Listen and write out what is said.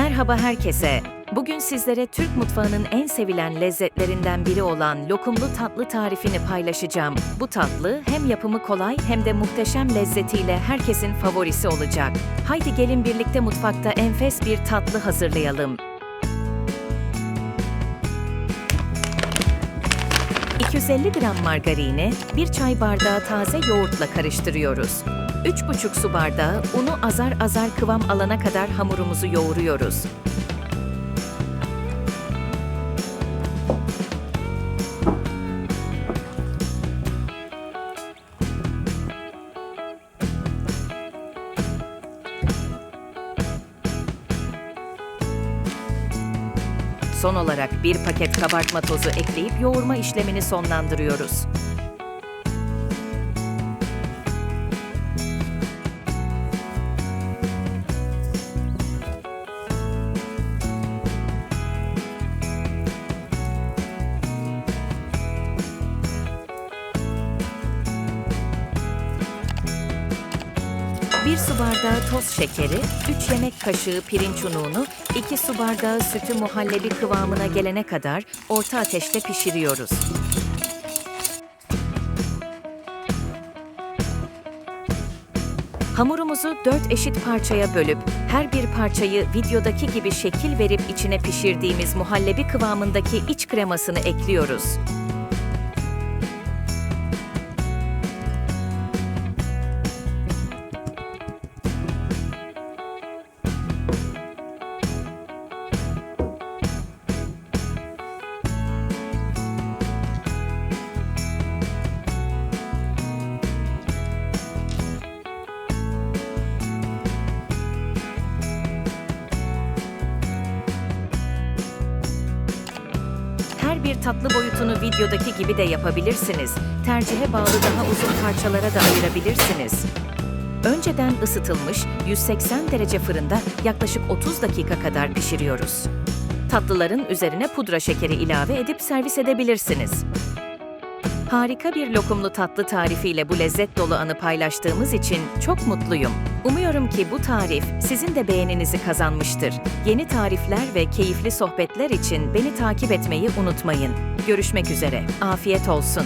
Merhaba herkese. Bugün sizlere Türk mutfağının en sevilen lezzetlerinden biri olan lokumlu tatlı tarifini paylaşacağım. Bu tatlı hem yapımı kolay hem de muhteşem lezzetiyle herkesin favorisi olacak. Haydi gelin birlikte mutfakta enfes bir tatlı hazırlayalım. 250 gram margarini bir çay bardağı taze yoğurtla karıştırıyoruz. 3,5 su bardağı unu azar azar kıvam alana kadar hamurumuzu yoğuruyoruz. Son olarak bir paket kabartma tozu ekleyip yoğurma işlemini sonlandırıyoruz. Bir su bardağı toz şekeri, 3 yemek kaşığı pirinç ununu, 2 su bardağı sütü muhallebi kıvamına gelene kadar orta ateşte pişiriyoruz. Hamurumuzu 4 eşit parçaya bölüp her bir parçayı videodaki gibi şekil verip içine pişirdiğimiz muhallebi kıvamındaki iç kremasını ekliyoruz. Her bir tatlı boyutunu videodaki gibi de yapabilirsiniz. Tercihe bağlı daha uzun parçalara da ayırabilirsiniz. Önceden ısıtılmış 180 derece fırında yaklaşık 30 dakika kadar pişiriyoruz. Tatlıların üzerine pudra şekeri ilave edip servis edebilirsiniz. Harika bir lokumlu tatlı tarifiyle bu lezzet dolu anı paylaştığımız için çok mutluyum. Umuyorum ki bu tarif sizin de beğeninizi kazanmıştır. Yeni tarifler ve keyifli sohbetler için beni takip etmeyi unutmayın. Görüşmek üzere. Afiyet olsun.